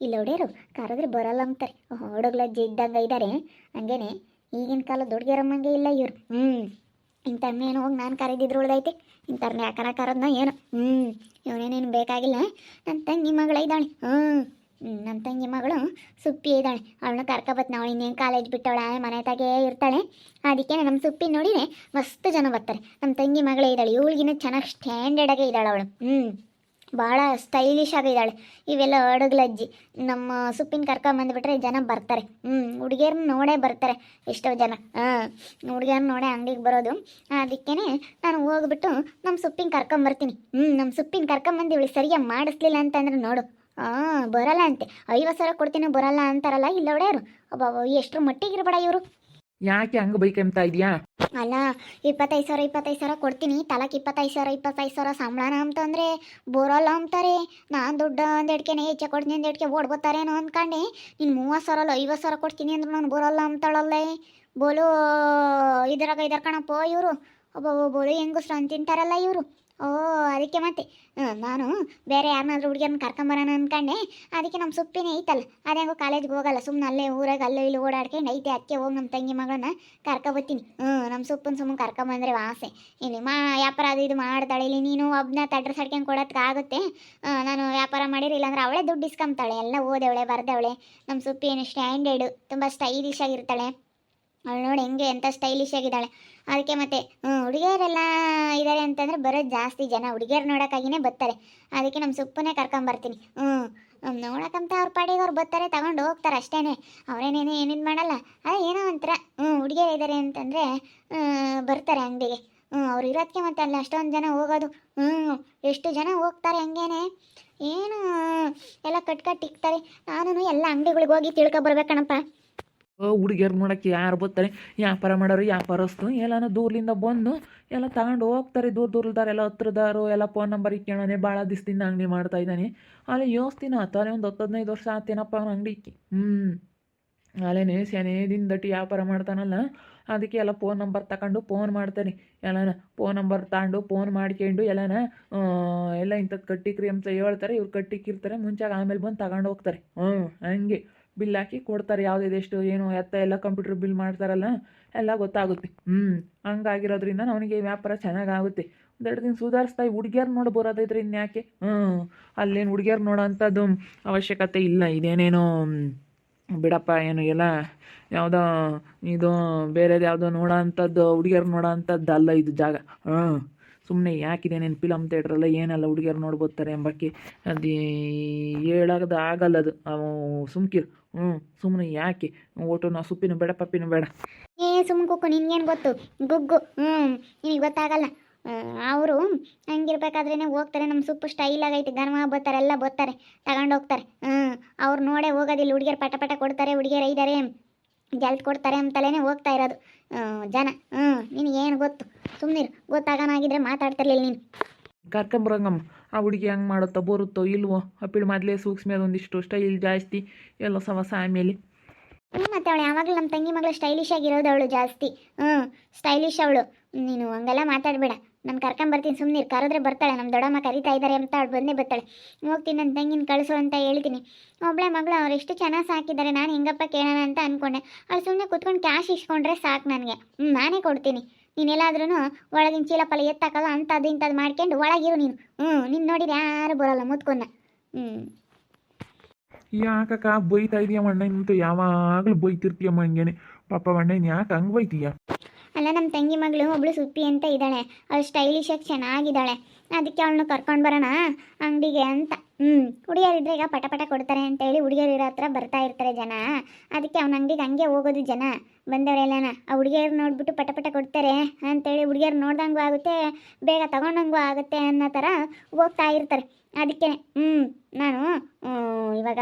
ಇಲ್ಲಿ ಹೊಡ್ಯಾರು ಕರೆದ್ರೆ ಬರಲ್ಲ ಅಂತಾರೆ ಹುಡುಗ್ಲಜ್ಜಿ ಜಿದ್ದಂಗ ಇದ್ದಾರೆ ಹಂಗೇನೆ, ಈಗಿನ ಕಾಲ ದೊಡ್ಗೆರಮ್ಮಂಗೆ ಇಲ್ಲ ಇವ್ರು. ಹ್ಞೂ ಇಂಥವ್ನೇನು ಹೋಗಿ ನಾನು ಕರೆದಿದ್ರು ಉಳ್ದೈತಿ. ಇಂಥವ್ರನ್ನ ಯಾಕನ ಕರೆದ್ನ ಏನು. ಹ್ಞೂ ಇವನೇನೇನು ಬೇಕಾಗಿಲ್ಲ. ನನ್ನ ತಂಗಿ ಮಗಳ ಇದ್ದಾಳೆ. ಹ್ಞೂ ನನ್ನ ತಂಗಿ ಮಗಳು ಸುಪ್ಪಿ ಇದ್ದಾಳೆ. ಅವಳನ್ನ ಕರ್ಕೊಬತ್ ನಾವು ಇನ್ನೇನು ಕಾಲೇಜ್ ಬಿಟ್ಟವಳ ಮನೆ ತಾಗೇ ಇರ್ತಾಳೆ. ಅದಕ್ಕೆ ನಮ್ಮ ಸುಪ್ಪಿ ನೋಡಿದ್ರೆ ಮಸ್ತ್ ಜನ ಬರ್ತಾರೆ. ನಮ್ಮ ತಂಗಿ ಮಗಳೇ ಇದ್ದಾಳೆ. ಇವಳಿಗಿನ್ನ ಚೆನ್ನಾಗಿ ಸ್ಟ್ಯಾಂಡರ್ಡಾಗೆ ಇದ್ದಾಳೆ ಅವಳು. ಹ್ಞೂ ಭಾಳ ಸ್ಟೈಲಿಶ್ ಆಗಿದ್ದಾಳೆ ಇವೆಲ್ಲ ಅಡುಗ್ಲಜ್ಜಿ. ನಮ್ಮ ಸುಪ್ಪಿನ ಕರ್ಕೊಂಬಂದ್ಬಿಟ್ರೆ ಜನ ಬರ್ತಾರೆ. ಹ್ಞೂ ಹುಡುಗಿಯರ್ನ ನೋಡೇ ಬರ್ತಾರೆ ಎಷ್ಟೋ ಜನ. ಹಾಂ, ಹುಡುಗಿಯರ್ನ ನೋಡೇ ಅಂಗಡಿಗೆ ಬರೋದು. ಅದಕ್ಕೇ ನಾನು ಹೋಗ್ಬಿಟ್ಟು ನಮ್ಮ ಸುಪ್ಪಿನ ಕರ್ಕೊಂಬರ್ತೀನಿ ಹ್ಞೂ ನಮ್ಮ ಸುಪ್ಪಿನ ಕರ್ಕೊಂಬಂದು ಇವಳು ಸರಿಯಾಗಿ ಮಾಡಿಸ್ಲಿಲ್ಲ ಅಂತಂದ್ರೆ ನೋಡು. ಹಾಂ, ಬರಲ್ಲ ಅಂತೆ. ಐವತ್ತು ಸಾವಿರ ಕೊಡ್ತೀನಿ ಬರಲ್ಲ ಅಂತಾರಲ್ಲ, ಇಲ್ಲ ಒಡೆಯರು. ಅಬ್ಬ ಎಷ್ಟ್ರ ಮಟ್ಟಿಗೆ ಇರಬೇಡ ಇವರು. ಯಾಕೆ ಹಂಗೆ ಅಂತ ಇದೆಯಾ? ಅಲ್ಲ, ಇಪ್ಪತ್ತೈದು ಸಾವಿರ ಇಪ್ಪತ್ತೈದು ಸಾವಿರ ಕೊಡ್ತೀನಿ. ತಲಕ್ಕೆ ಇಪ್ಪತ್ತೈದು ಸಾವಿರ ಇಪ್ಪತ್ತೈದು ಸಾವಿರ ಸಂಬಳನ ಅಂತಂದರೆ ಬೋರಲ್ಲ ಅಂತಾರೆ ನಾನು ದುಡ್ಡು ಒಂದೆಡ್ಕೆನೆ ಹೆಚ್ಚೆ ಕೊಡ್ತೀನಿ ಒಂದೆಡ್ಕೆ ಓಡ್ಬೋತಾರೇನೋ ಅಂದ್ಕೊಂಡೆ ನೀನು ಮೂವತ್ತು ಸಾವಿರ ಅಲ್ಲ ಐವತ್ತು ಸಾವಿರ ಕೊಡ್ತೀನಿ ಅಂದ್ರೆ ನಾನು ಬೋರಲ್ಲ ಅಂತಾಳಲ್ಲೇ ಬೋಲು, ಇದ್ರಾಗ ಇದಾರ ಕಣಪ್ಪ ಇವರು. ಒಬ್ಬ ಬೋಲು ಹೆಂಗಸ್ರು ಅಂತ ತಿಂತಾರಲ್ಲ ಇವರು. ಓ, ಅದಕ್ಕೆ ಮತ್ತೆ. ನಾನು ಬೇರೆ ಯಾರನ್ನಾದ್ರೂ ಹುಡುಗಿಯನ್ನ ಕರ್ಕೊಂಬರೋಣ ಅಂದ್ಕೊಂಡೆ ಅದಕ್ಕೆ ನಮ್ಮ ಸುಪ್ಪಿನೇ ಐತಲ್ಲ ಅದೇಂಗೋ ಕಾಲೇಜ್ಗೆ ಹೋಗಲ್ಲ ಸುಮ್ಮನೆ ಅಲ್ಲೇ ಊರಾಗ ಅಲ್ಲೇ ಇಲ್ಲಿ ಓಡಾಡ್ಕೊಂಡು ಐತೆ ಅದಕ್ಕೆ ಹೋಗಿ ನಮ್ಮ ತಂಗಿ ಮಗಳನ್ನ ಕರ್ಕೊಬತ್ತೀನಿ. ಹ್ಞೂ ನಮ್ಮ ಸುಪ್ಪನ ಸುಮ್ಮನೆ ಕರ್ಕೊಂಬಂದ್ರೆ ವಾಸೆ. ಇಲ್ಲಿ ಮಾ, ವ್ಯಾಪಾರ ಅದು ಇದು ಮಾಡ್ತಾಳೆ, ಇಲ್ಲಿ ನೀನು ಒಬ್ಬನ ತಡ್ರ ಸಡ್ಕೊಂಡು ಕೊಡೋದಕ್ಕಾಗುತ್ತೆ ನಾನು ವ್ಯಾಪಾರ ಮಾಡಿರಿ ಇಲ್ಲಾಂದ್ರೆ ಅವಳೇ ದುಡ್ಡು ಇಸ್ಕೊಂತಾಳೆ ಎಲ್ಲ ಓದವಳೆ, ಬರ್ದವಳೆ. ನಮ್ಮ ಸುಪ್ಪಿ ಏನು ಸ್ಟ್ಯಾಂಡರ್ಡು ತುಂಬ ಸ್ಟೈಲಿಶ್ ಆಗಿರ್ತಾಳೆ. ಅವಳು ನೋಡಿ ಹೆಂಗೆ ಎಂಥ ಸ್ಟೈಲಿಶ್ ಆಗಿದ್ದಾಳೆ. ಅದಕ್ಕೆ ಮತ್ತೆ ಹ್ಞೂ ಹುಡುಗಿಯರೆಲ್ಲ ಇದ್ದಾರೆ ಅಂತಂದ್ರೆ ಬರೋದು ಜಾಸ್ತಿ ಜನ. ಹುಡುಗಿಯರು ನೋಡೋಕ್ಕಾಗಿನೇ ಬರ್ತಾರೆ. ಅದಕ್ಕೆ ನಮ್ಮ ಸುಪ್ಪನ್ನೇ ಕರ್ಕೊಂಬರ್ತೀನಿ ಹ್ಞೂ ನೋಡೋಕ್ಕಂತ ಅವ್ರ ಪಾಡಿಗೆ ಅವ್ರು ಬರ್ತಾರೆ, ತಗೊಂಡು ಹೋಗ್ತಾರೆ ಅಷ್ಟೇ ಅವರೇನೇನು ಏನೇನು ಮಾಡಲ್ಲ. ಅದೇ ಏನೋ ಒಂಥರ ಹ್ಞೂ ಹುಡುಗಿಯರು ಇದ್ದಾರೆ ಅಂತಂದರೆ ಬರ್ತಾರೆ ಅಂಗಡಿಗೆ. ಹ್ಞೂ ಅವ್ರು ಇರೋದಕ್ಕೆ ಮತ್ತೆ ಅಲ್ಲಿ ಅಷ್ಟೊಂದು ಜನ ಹೋಗೋದು. ಹ್ಞೂ ಎಷ್ಟು ಜನ ಹೋಗ್ತಾರೆ ಹಂಗೇನೆ. ಏನು, ಎಲ್ಲ ಕಟ್ ಕಟ್ ಇಕ್ತಾರೆ. ನಾನು ಎಲ್ಲ ಅಂಗಡಿಗಳಿಗೆ ಹೋಗಿ ತಿಳ್ಕೊ ಬರ್ಬೇಕಣಪ್ಪ ಹುಡುಗಿಯರು ನೋಡೋಕ್ಕೆ ಯಾರು ಬರ್ತಾರೆ? ವ್ಯಾಪಾರ ಮಾಡೋರು ವ್ಯಾಪಾರಸ್ತು ಎಲ್ಲಾನ ದೂರ್ಲಿಂದ ಬಂದು ಎಲ್ಲ ತಗೊಂಡು ಹೋಗ್ತಾರೆ. ದೂರ ದೂರದಾರೆ ಎಲ್ಲ ಹತ್ರದಾರು, ಎಲ್ಲ ಫೋನ್ ನಂಬರ್ ಇಕ್ಕೊಳ್ಳೋನೆ ಭಾಳ ದಿಸ್ದಿಂದ ಅಂಗಡಿ ಮಾಡ್ತಾ ಇದ್ದಾನೆ. ಅಲ್ಲಿ ಯೋಸ್ತಿನ ಆತಾನೆ ಒಂದು ಹತ್ತು ಹದಿನೈದು ವರ್ಷ ಆತೇನಪ್ಪ ಅವ್ನ ಅಂಗಡಿ ಹ್ಞೂ ಅಲ್ಲೇನೆ ಶನೇದಿಂದ ದಟ್ಟಿ ವ್ಯಾಪಾರ ಮಾಡ್ತಾನಲ್ಲ, ಅದಕ್ಕೆ ಎಲ್ಲ ಫೋನ್ ನಂಬರ್ ತಗೊಂಡು ಫೋನ್ ಮಾಡ್ತಾನೆ. ಎಲ್ಲನ ಫೋನ್ ನಂಬರ್ ತಗೊಂಡು ಫೋನ್ ಮಾಡ್ಕೊಂಡು ಎಲ್ಲನ ಎಲ್ಲ ಇಂಥದ್ದು ಕಟ್ಟಿಕ್ರಿ ಅಂತ ಹೇಳ್ತಾರೆ. ಇವ್ರು ಕಟ್ಟಿಕ್ಕಿರ್ತಾರೆ. ಮುಂಚೆ ಆಮೇಲೆ ಬಂದು ತಗೊಂಡು ಹೋಗ್ತಾರೆ. ಹ್ಞೂ ಹಂಗೆ. ಬಿಲ್ ಹಾಕಿ ಕೊಡ್ತಾರೆ ಯಾವುದಿದೆ ಎಷ್ಟು ಏನು, ಎತ್ತ, ಎಲ್ಲ ಕಂಪ್ಯೂಟರ್ ಬಿಲ್ ಮಾಡ್ತಾರಲ್ಲ, ಎಲ್ಲ ಗೊತ್ತಾಗುತ್ತೆ. ಹ್ಞೂ ಹಂಗಾಗಿರೋದ್ರಿಂದ ಅವನಿಗೆ ವ್ಯಾಪಾರ ಚೆನ್ನಾಗಾಗುತ್ತೆ. ಒಂದೆರಡು ದಿನ ಸುಧಾರಿಸ್ತಾ ಹುಡುಗಿಯರು ನೋಡಿ ಬರೋದೈತ್ರಿ ಇನ್ಯಾಕೆ? ಹ್ಞೂ ಅಲ್ಲೇನು ಹುಡುಗಿಯರು ನೋಡೋ ಅಂಥದ್ದು ಅವಶ್ಯಕತೆ ಇಲ್ಲ, ಇದೇನೇನೋ ಬಿಡಪ್ಪ, ಏನು ಎಲ್ಲ ಯಾವುದೋ ಇದು, ಬೇರೆದು ಯಾವುದೋ ನೋಡೋ ಅಂಥದ್ದು ಹುಡುಗಿಯರು ನೋಡೋ ಅಂಥದ್ದು ಅಲ್ಲ ಇದು ಜಾಗ. ಹಾಂ ಸುಮ್ಮನೆ ಯಾಕಿದೇನೇನು ಫಿಲಮ್ ಥಿಯೇಟ್ರಲ್ಲ ಏನೆಲ್ಲ ಹುಡುಗಿಯರು ನೋಡ್ಬೋತಾರೆ ಎಂಬಕ್ಕೆ ಅದು ಹೇಳೋದು ಆಗಲ್ಲ ಅದು. ಸುಮ್ಕಿರು. ಹ್ಞೂ ಸುಮ್ಮನೆ ಯಾಕೆ? ಓಟು ನಾವು ಸುಪ್ಪಿನ ಬೇಡ, ಪಪ್ಪಿನೂ ಬೇಡ. ಏ ಸುಮ್ಮನೆ ಕುಕ್ಕು ನಿನ್ಗೇನು ಗೊತ್ತು? ಗುಗ್ಗು. ಹ್ಞೂ ನಿನಗೆ ಗೊತ್ತಾಗಲ್ಲ. ಅವರು ಹಂಗಿರ್ಬೇಕಾದ್ರೇ ಹೋಗ್ತಾರೆ ನಮ್ಮ ಸುಪ್ಪು ಸ್ಟೈಲ್ ಆಗೈತೆ ಗರ್ಮ ಬರ್ತಾರೆ ಎಲ್ಲ ಬರ್ತಾರೆ ತಗೊಂಡೋಗ್ತಾರೆ. ಹ್ಞೂ ಅವ್ರು ನೋಡೇ ಹೋಗೋದಿಲ್ಲ, ಹುಡುಗಿಯರು ಪಟ ಪಟ ಕೊಡ್ತಾರೆ, ಹುಡುಗಿಯರು ಐದಾರೆ. ಜಲ್ತ್ ಕೊಡ್ತಾರೆ ಅಂತಲೇ ಹೋಗ್ತಾ ಇರೋದು. ಜನ ಹ್ಞೂ ನಿನಗೇನು ಗೊತ್ತು? ಸುಮ್ಮನಿರು ಗೊತ್ತಾಗನಾಗಿದ್ರೆ ಮಾತಾಡ್ತಿರ್ಲಿಲ್ಲ ನೀನು. ಕರ್ಕೊಂಬರಂಗಮ್ಮ ಆ ಹುಡುಗಿ ಹೆಂಗೆ ಮಾಡುತ್ತೋ ಬರುತ್ತೋ ಇಲ್ವೋ? ಅಪ್ಪಿಳು ಮೊದಲೇ ಸೂಕ್ಷ್ಮ ಒಂದಿಷ್ಟು ಸ್ಟೈಲ್ ಜಾಸ್ತಿ ಎಲ್ಲ ಸಮಸ ಆಮೇಲೆ ಹ್ಞೂ ಮತ್ತೆ ಅವಳು ಯಾವಾಗಲೂ ನಮ್ಮ ತಂಗಿ ಮಗಳು ಸ್ಟೈಲಿಶ್ ಆಗಿರೋದು ಅವಳು ಜಾಸ್ತಿ. ಹ್ಞೂ ಸ್ಟೈಲಿಶ್ ಅವಳು. ನೀನು ಹಂಗೆಲ್ಲ ಮಾತಾಡಬೇಡ. ನಾನು ಕರ್ಕೊಂಬರ್ತೀನಿ ಸುಮ್ಮನೆ ಕರೆದ್ರೆ ಬರ್ತಾಳೆ ನಮ್ಮ ದೊಡ್ಡಮ್ಮ ಕರಿತಾ ಇದ್ದಾರೆ ಅಂತ ಅವಳು ಬಂದೇ ಬರ್ತಾಳೆ. ಹೋಗ್ತೀನಿ ನನ್ನ ತಂಗಿನ ಕಳಿಸು ಅಂತ ಹೇಳ್ತೀನಿ. ಒಬ್ಬಳೆ ಮಗಳು, ಅವ್ರು ಎಷ್ಟು ಚೆನ್ನಾಗಿ ಸಾಕಿದ್ದಾರೆ ನಾನು ಹೆಂಗಪ್ಪ ಕೇಳೋಣ ಅಂತ ಅಂದ್ಕೊಂಡೆ ಅವಳು ಸುಮ್ಮನೆ ಕುತ್ಕೊಂಡು ಕ್ಯಾಶ್ ಇಸ್ಕೊಂಡ್ರೆ ಸಾಕು ನನಗೆ. ಹ್ಞೂ ನಾನೇ ಕೊಡ್ತೀನಿ. ನೀನೆಲ್ಲಾದ್ರೂ ಒಳಗಿನ ಚೀಲ ಪಲ ಎತ್ತಾಕಲ್ಲ ಅಂಥದ್ದು ಇಂಥದ್ದು ಮಾಡ್ಕೊಂಡು ಒಳಗಿರು ನೀನು. ಹ್ಞೂ ನಿನ್ನ ನೋಡಿದ್ರೆ ಯಾರು ಬರೋಲ್ಲ, ಮುತ್ಕೊಂಡ. ಹ್ಞೂ ಯಾಕಕ್ಕ, ಬೈತಾ ಇದೀಯ ಅಣ್ಣ ಯಾವಾಗಲೂ ಬೈತಿರ್ತೀಯಮ್ಮ ಹಂಗೇನೆ. ಪಾಪ ಅಣ್ಣ ಯಾಕೆ ಹಂಗೆ ಬೈತೀಯ? ಅಲ್ಲ ನಮ್ಮ ತಂಗಿ ಮಗಳು ಒಬ್ಳು ಸುಪ್ಪಿ ಅಂತ ಇದ್ದಾಳೆ. ಅವಳು ಸ್ಟೈಲಿಶ್ ಆಗಿ ಚೆನ್ನಾಗಿದ್ದಾಳೆ. ಅದಕ್ಕೆ ಅವಳನ್ನ ಕರ್ಕೊಂಡು ಬರೋಣ? ಅಂಗಡಿಗೆ ಅಂತ. ಹ್ಞೂ ಹುಡುಗಿಯರಿದ್ರೆ ಈಗ ಪಟ ಪಟ ಕೊಡ್ತಾರೆ ಅಂತೇಳಿ ಹುಡುಗಿಯರಿರೋ ಹತ್ರ ಬರ್ತಾ ಇರ್ತಾರೆ ಜನ. ಅದಕ್ಕೆ ಅವನ ಅಂಗಡಿಗೆ ಹಂಗೆ ಹೋಗೋದು ಜನ. ಬಂದವರೆಲ್ಲನ, ಆ ಹುಡುಗಿಯರು ನೋಡ್ಬಿಟ್ಟು ಪಟ ಪಟ ಕೊಡ್ತಾರೆ ಅಂತೇಳಿ ಹುಡುಗಿಯರು ನೋಡ್ದಂಗೂ ಆಗುತ್ತೆ, ಬೇಗ ತಗೊಂಡಂಗೂ ಆಗುತ್ತೆ ಅನ್ನೋ ಥರ ಹೋಗ್ತಾ ಇರ್ತಾರೆ. ಅದಕ್ಕೆ ಹ್ಞೂ ನಾನು ಇವಾಗ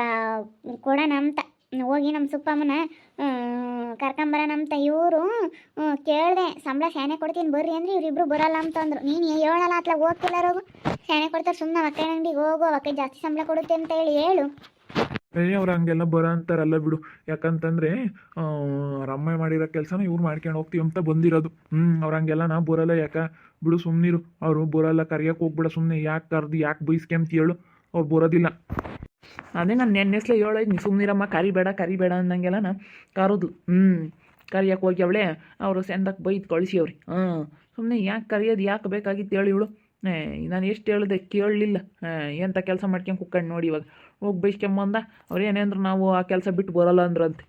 ಕೊಡೋಣ ಅಂತ. ಹೋಗಿ ನಮ್ಮ ಸುಪ್ಪಮ್ಮನ ಕರ್ಕೊಂಬರೋಣ ಅಂತ ಇವರು ಕೇಳಿದೆ, ಸಂಬಳ ಶಾನೆ ಕೊಡ್ತೀನಿ ಬರ್ರಿ ಅಂದ್ರೆ ಇವರಿಬ್ರು ಬರಲ್ಲ ಅಂತಂದ್ರು. ನೀನು ಹೇಳಲ್ಲ ಅತ್ಲ, ಹೋಗ್ತಿಲ್ಲ ರೋಗು. ಶಾನೆ ಕೊಡ್ತಾರೆ ಸುಮ್ಮನೆ ಒಕ್ಕೆ ಅಂಗಡಿಗೆ ಹೋಗು, ಅವಕ್ಕೆ ಜಾಸ್ತಿ ಸಂಬಳ ಕೊಡುತ್ತೆ ಅಂತ ಹೇಳಿ ಹೇಳು. ಏ, ಅವ್ರು ಹಂಗೆಲ್ಲ ಬರ ಅಂತಾರಲ್ಲ ಬಿಡು. ಯಾಕಂತಂದ್ರೆ ರಮ್ಮ ಮಾಡಿರೋ ಕೆಲಸನ ಇವ್ರು ಮಾಡ್ಕೊಂಡು ಹೋಗ್ತೀವಿ ಅಂತ ಬಂದಿರೋದು. ಹ್ಞೂ ಅವ್ರು ಹಂಗೆಲ್ಲ ನಾ ಬರಲ್ಲ ಯಾಕ? ಬಿಡು ಸುಮ್ಮನಿರು ಅವರು ಬರಲ್ಲ ಕರಿಯಕ್ಕೆ ಹೋಗ್ಬಿಡ ಸುಮ್ಮನೆ ಯಾಕೆ ಕರ್ದು, ಯಾಕೆ ಬೈಸ್ಕೊಂತ ಹೇಳು. ಅವ್ರು ಬರೋದಿಲ್ಲ. ಅದೇ ನಾನು ನೆನ್ನೆಸ್ಲೆ ಹೇಳೋದು ನೀ ಸುಮ್ಮನಿರಮ್ಮ ಕರಿಬೇಡ ಕರಿಬೇಡ ಅಂದಂಗೆಲ್ಲ ಕರೋದು. ಹ್ಞೂ ಕರಿಯಕ್ಕೆ ಹೋಗಿ ಅವಳೆ ಅವರು ಸೆಂದಕ್ಕೆ ಬೈದು ಕಳಿಸಿವ್ರಿ. ಹಾಂ ಸುಮ್ಮನೆ ಯಾಕೆ ಕರಿಯೋದು, ಯಾಕೆ ಬೇಕಾಗಿತ್ತು ಹೇಳಿ ಇವಳು. ಏ, ನಾನು ಎಷ್ಟು ಹೇಳಿದೆ ಕೇಳಲಿಲ್ಲ. ಎಂಥ ಕೆಲಸ ಮಾಡ್ಕೊಂಡು ಕುಕ್ಕಂಡು ನೋಡಿ ಇವಾಗ. ಹೋಗಿ ಬೈಸ್ಕೊಂಬಂದ, ಅವ್ರು ಏನೇಂದ್ರು ನಾವು ಆ ಕೆಲಸ ಬಿಟ್ಟು ಬರಲ್ಲ ಅಂದ್ರಂತೆ.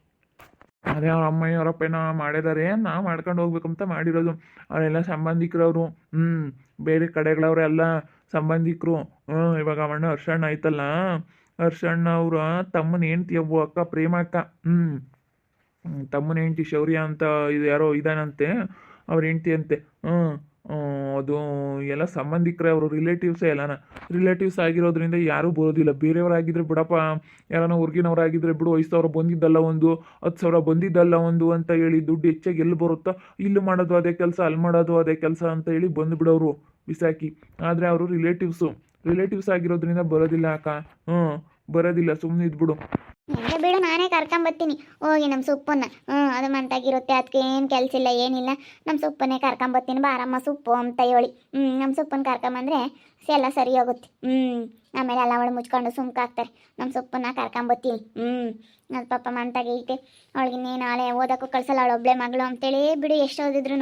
ಅದೇ ಅವ್ರ ಅಮ್ಮ ಅವರಪ್ಪ ಏನೋ ಮಾಡಿದಾರೆ, ನಾವು ಮಾಡ್ಕೊಂಡು ಹೋಗ್ಬೇಕಂತ ಮಾಡಿರೋದು. ಅವರೆಲ್ಲ ಸಂಬಂಧಿಕರವರು ಹ್ಞೂ ಬೇರೆ ಕಡೆಗಳವರೆಲ್ಲ ಸಂಬಂಧಿಕರು. ಹ್ಞೂ ಇವಾಗ ಅವಣ್ಣ ಹರ್ಷಣ್ಣ ಆಯ್ತಲ್ಲ. ಹರ್ಷಣ್ಣ ಅವರ, ತಮ್ಮನ ಹೆಂಡ್ತಿ ಒಬ್ಬ ಅಕ್ಕ, ಪ್ರೇಮ ಅಕ್ಕ ಹ್ಞೂ ತಮ್ಮನ ಹೆಂಡ್ತಿ ಶೌರ್ಯ ಅಂತ ಇದು ಯಾರೋ ಇದಾನಂತೆ, ಅವ್ರ ಹೆಂಡ್ತಿ ಅಂತೆ. ಹ್ಞೂ ಅದು ಎಲ್ಲ ಸಂಬಂಧಿಕರೇ ಅವರು ರಿಲೇಟಿವ್ಸೇ ಎಲ್ಲನ. ರಿಲೇಟಿವ್ಸ್ ಆಗಿರೋದ್ರಿಂದ ಯಾರೂ ಬರೋದಿಲ್ಲ. ಬೇರೆಯವರಾಗಿದ್ದರೆ ಬಿಡಪ್ಪ ಯಾರನ್ನ ಆಗಿದ್ರೆ ಬಿಡು, ಐದು ಸಾವಿರ ಬಂದಿದ್ದಲ್ಲ ಒಂದು, ಹತ್ತು ಸಾವಿರ ಬಂದಿದ್ದಲ್ಲ ಒಂದು ಅಂತ ಹೇಳಿ ದುಡ್ಡು ಹೆಚ್ಚಾಗಿ ಎಲ್ಲಿ ಬರುತ್ತೋ, ಇಲ್ಲಿ ಮಾಡೋದು ಅದೇ ಕೆಲಸ, ಅಲ್ಲಿ ಮಾಡೋದು ಅದೇ ಕೆಲಸ ಅಂತ ಹೇಳಿ ಬಂದು ಬಿಡೋರು ಬಿಸಾಕಿ. ಆದರೆ ಅವರು ರಿಲೇಟಿವ್ಸು ರಿಲೇಟಿವ್ಸ್ ಆಗಿರೋದ್ರಿಂದ ಬರೋದಿಲ್ಲ ಅಕ್ಕ. ಹ್ಞೂ ಬರೋದಿಲ್ಲ ಸುಮ್ಮನೆ ಇದ್ಬಿಡು. ಹೆಂಗೆ ಬಿಡು, ನಾನೇ ಕರ್ಕೊಂಬರ್ತೀನಿ ಹೋಗಿ ನಮ್ಮ ಸೊಪ್ಪನ್ನ. ಹ್ಞೂ ಅದು ಮಂತಾಗಿರುತ್ತೆ ಅದಕ್ಕೆ ಏನು ಕೆಲಸ ಇಲ್ಲ, ಏನಿಲ್ಲ. ನಮ್ಮ ಸೊಪ್ಪನ್ನೇ ಕರ್ಕೊಂಬರ್ತೀನಿ ಬಾರಮ್ಮ ಸೊಪ್ಪು ಅಂತ ಹೇಳಿ ಹ್ಞೂ ನಮ್ಮ ಸೊಪ್ಪನ್ನ ಕರ್ಕೊಂಬಂದ್ರೆ ಎಲ್ಲ ಸರಿ ಹೋಗುತ್ತೆ. ಹ್ಞೂ ಆಮೇಲೆ ಎಲ್ಲ ಅವಳು ಮುಚ್ಕೊಂಡು ಸುಮ್ಕಾಗ್ತಾರೆ. ನಮ್ಮ ಸೊಪ್ಪನ್ನ ಕರ್ಕೊಂಬರ್ತೀನಿ ಹ್ಞೂ ನನ್ನ ಪಾಪ ಮಂತಾಗೈತೆ. ಅವಳಿಗೆ ಇನ್ನೇನು ನಾಳೆ ಓದೋಕ್ಕೂ ಕಳ್ಸಲ್ಲ ಅವಳು ಒಬ್ಬಳೆ ಮಗಳು ಅಂತೇಳಿ ಬಿಡು ಎಷ್ಟು ಓದಿದ್ರು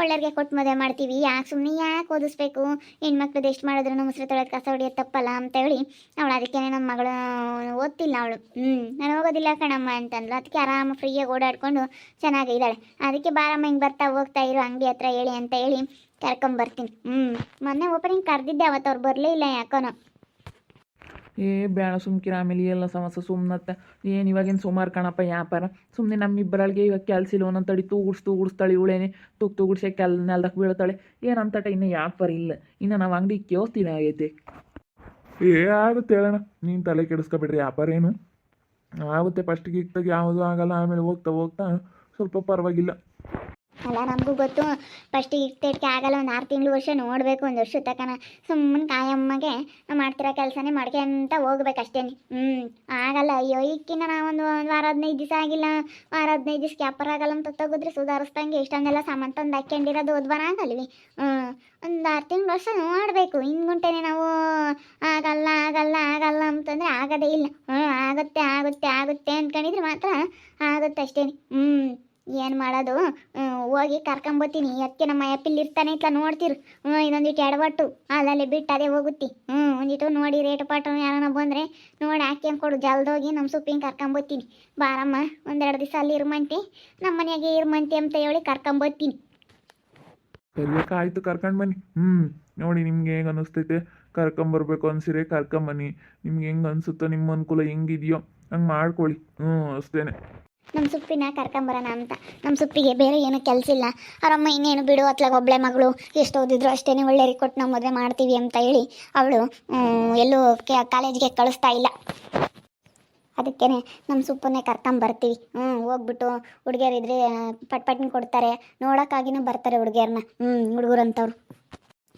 ಒಳ್ಳೆಯವ್ರಿಗೆ ಕೊಟ್ಟು ಮದುವೆ ಮಾಡ್ತೀವಿ. ಯಾಕೆ ಸುಮ್ಮನೆ ಯಾಕೆ ಓದಿಸ್ಬೇಕು? ಹೆಣ್ಮಕ್ಳದ್ದು ಎಷ್ಟು ಮಾಡಿದ್ರು ಮುಸ್ರಿ ತೊಳೆದು ಕಸ ಹೊಡಿಯೋದು ತಪ್ಪಲ್ಲ ಅಂತೇಳಿ ಅವಳು ಅದಕ್ಕೆ ನಮ್ಮ ಮಗಳು ಓದ್ತಿಲ್ಲ ಅವಳು. ಹ್ಞೂ ನಾನು ಹೋಗೋದಿಲ್ಲ ಕಣಮ್ಮ ಅಂತಂದ್ಲು. ಅದಕ್ಕೆ ಆರಾಮ ಫ್ರೀಯಾಗಿ ಓಡಾಡ್ಕೊಂಡು ಚೆನ್ನಾಗಿ ಇದ್ದಾಳೆ ಅದಕ್ಕೆ ಬಾರಮ್ಮ, ಹಿಂಗೆ ಬರ್ತಾ ಹೋಗ್ತಾ ಇರೋ, ಅಂಗಡಿ ಹತ್ರ ಹೇಳಿ ಅಂತ ಹೇಳಿ ಕರ್ಕೊಂಬರ್ತೀನಿ. ಹ್ಞೂ ಮೊನ್ನೆ ಓಪನಿಂಗ್ ಕರೆದಿದ್ದೆ, ಅವತ್ತು ಅವ್ರು ಬರಲೇ ಇಲ್ಲ ಯಾಕೋನೋ. ಏ, ಬೇಡ ಸುಮ್ಕಿರ ಆಮೇಲೆ ಎಲ್ಲ ಸಮಸ್ಯೆ ಸುಮ್ಮನತ್ತ ಏನು ಇವಾಗಿನ ಸುಮಾರು ಕಣಪ್ಪ ವ್ಯಾಪಾರ. ಸುಮ್ಮನೆ ನಮ್ಮಿಬ್ಬರಳಿಗೆ ಇವಾಗ ಕೆಲಸ ಇಲ್ಲ, ಒಂದೊಂದು ತಡಿ ತೂಗುಡ್ಸ್ ತೂಗುಡ್ಸ್ತಾಳೆ ಇವಳೇನೆ ತೂಗ್ ತೂಗುಡ್ಸೆ ಕೆಲ್ ನೆಲ್ದಕ್ಕೆ ಬೀಳ್ತಾಳೆ. ಏನಂತಟ ಇನ್ನು ವ್ಯಾಪಾರ ಇಲ್ಲ. ಇನ್ನು ನಾವು ಅಂಗಡಿ ಕೇಳಿಸ್ತೀನಿ ಆಗೈತೆ. ಏ, ಆಗುತ್ತೆ ಹೇಳೋಣ ನೀನು ತಲೆ ಕೆಡಿಸ್ಕೊಬಿಡ್ರಿ, ವ್ಯಾಪಾರ ಏನು? ಆಗುತ್ತೆ ಫಸ್ಟಿಗೆ ಇಕ್ತಾಗ ಯಾವುದು ಆಗಲ್ಲ, ಆಮೇಲೆ ಹೋಗ್ತಾ ಹೋಗ್ತಾ ಸ್ವಲ್ಪ ಪರವಾಗಿಲ್ಲ. ಅಲ್ಲ, ನಮಗೂ ಗೊತ್ತು. ಫಸ್ಟಿಗೆ ಇರ್ತೇಟ್ಗೆ ಆಗಲ್ಲ, ಒಂದು ಆರು ತಿಂಗಳು ವರ್ಷ ನೋಡಬೇಕು, ಒಂದು ವರ್ಷ ತಕನ ಸುಮ್ಮನೆ ಕಾಯಮ್ಮಗೆ ನಾವು ಮಾಡ್ತಿರೋ ಕೆಲಸನೇ ಮಾಡ್ಕೊಂತ ಹೋಗ್ಬೇಕು ಅಷ್ಟೇ. ಹ್ಞೂ ಆಗಲ್ಲ. ಅಯ್ಯೋ ಈಗಿನ ನಾವೊಂದು ಒಂದು ವಾರ, ಹದಿನೈದು ದಿವಸ ಆಗಿಲ್ಲ. ವಾರ, ಹದಿನೈದು ದಿವ್ಸಕ್ಕೆ ವ್ಯಾಪಾರ ಆಗಲ್ಲ ಅಂತ ತಗೋದ್ರೆ ಸುಧಾರಿಸ್ದಂಗೆ ಇಷ್ಟೊಂದೆಲ್ಲ ಸಾಮಾನು ತಂದು ಹಾಕ್ಕೊಂಡಿರೋದು ಓದ್ಬಾರ ಆಗಲ್ವಿ ಹ್ಞೂ ಒಂದು ಆರು ತಿಂಗಳು ವರ್ಷ ನೋಡಬೇಕು. ಹಿಂಗುಂಟೇನೆ ನಾವು, ಆಗಲ್ಲ ಆಗಲ್ಲ ಆಗಲ್ಲ ಅಂತಂದರೆ ಆಗೋದೇ ಇಲ್ಲ. ಹ್ಞೂ ಆಗುತ್ತೆ ಆಗುತ್ತೆ ಆಗುತ್ತೆ ಅಂದ್ಕೊಂಡಿದ್ರೆ ಮಾತ್ರ ಆಗುತ್ತೆ ಅಷ್ಟೇ. ಹ್ಞೂ ಏನು ಮಾಡೋದು? ಹೋಗಿ ಕರ್ಕೊಂಬತ್ತೀನಿ. ಅದಕ್ಕೆ ನಮ್ಮ ಆ್ಯಪಿಲ್ ಇರ್ತಾನೆ ಇತ್ತ ನೋಡ್ತಿರು. ಹ್ಞೂ ಇನ್ನೊಂದಿಟ್ಟು ಎಡವಟ್ಟು ಅಲ್ಲಲ್ಲಿ ಬಿಟ್ಟು ಅದೇ ಹೋಗುತ್ತಿ. ಹ್ಞೂ ಒಂದಿಟ್ಟು ನೋಡಿ ರೇಟ್ ಪಾಟು ಯಾರನ್ನ ಬಂದರೆ ನೋಡಿ ಹಾಕ್ಯಂಡ್ ಕೊಡು. ಜಲ್ದೋಗಿ ನಮ್ಮ ಸೊಪ್ಪಿನ ಕರ್ಕೊಂಬತ್ತೀನಿ. ಬಾರಮ್ಮ, ಒಂದೆರಡು ದಿವಸ ಅಲ್ಲಿ ಇರ್ಮಂತಿ. ನಮ್ಮ ಮನೆಯಾಗೆ ಇರ್ಮಂತಿ ಅಂತ ಹೇಳಿ ಕರ್ಕೊಂಬತ್ತೀನಿ. ಆಯ್ತು ಆಯಿತು, ಕರ್ಕೊಂಡು ಬನ್ನಿ. ಹ್ಞೂ ನೋಡಿ ನಿಮ್ಗೆ ಹೆಂಗೆ ಅನ್ನಿಸ್ತೈತೆ ಕರ್ಕೊಂಬರ್ಬೇಕು ಅನ್ಸಿರೆ ಕರ್ಕೊಂಬನ್ನಿ ನಿಮ್ಗೆ ಹೆಂಗೆ ಅನಿಸುತ್ತೋ, ನಿಮ್ಮ ಅನುಕೂಲ ಹೆಂಗಿದೆಯೋ, ಹಂಗೆ ಮಾಡ್ಕೊಳ್ಳಿ. ಹ್ಞೂ ಅಷ್ಟೇ ನಮ್ಮ ಸೊಪ್ಪಿನ ಕರ್ಕೊಂಬರೋಣ ಅಂತ. ನಮ್ಮ ಸೊಪ್ಪಿಗೆ ಬೇರೆ ಏನೂ ಕೆಲಸ ಇಲ್ಲ. ಅವರಮ್ಮ ಇನ್ನೇನು ಬಿಡು, ಅತ್ಲಾಗ ಒಬ್ಳೆ ಮಗಳು ಎಷ್ಟು ಓದಿದ್ರು ಅಷ್ಟೇ ಒಳ್ಳೆಯರಿಗೆ ಕೊಟ್ಟು ನಾವು ಮದುವೆ ಮಾಡ್ತೀವಿ ಅಂತ ಹೇಳಿ ಅವಳು ಎಲ್ಲೂ ಕಾಲೇಜ್ಗೆ ಕಳಿಸ್ತಾ ಇಲ್ಲ. ಅದಕ್ಕೇ ನಮ್ಮ ಸೊಪ್ಪನ್ನೇ ಕರ್ಕೊಂಬರ್ತೀವಿ ಹ್ಞೂ ಹೋಗ್ಬಿಟ್ಟು ಹುಡುಗಿಯರಿದ್ರೆ ಪಟ್ ಪಟ್ನ ಕೊಡ್ತಾರೆ. ನೋಡೋಕ್ಕಾಗಿನೂ ಬರ್ತಾರೆ ಹುಡುಗಿಯರನ್ನ ಹ್ಞೂ ಹುಡುಗರಂತವ್ರು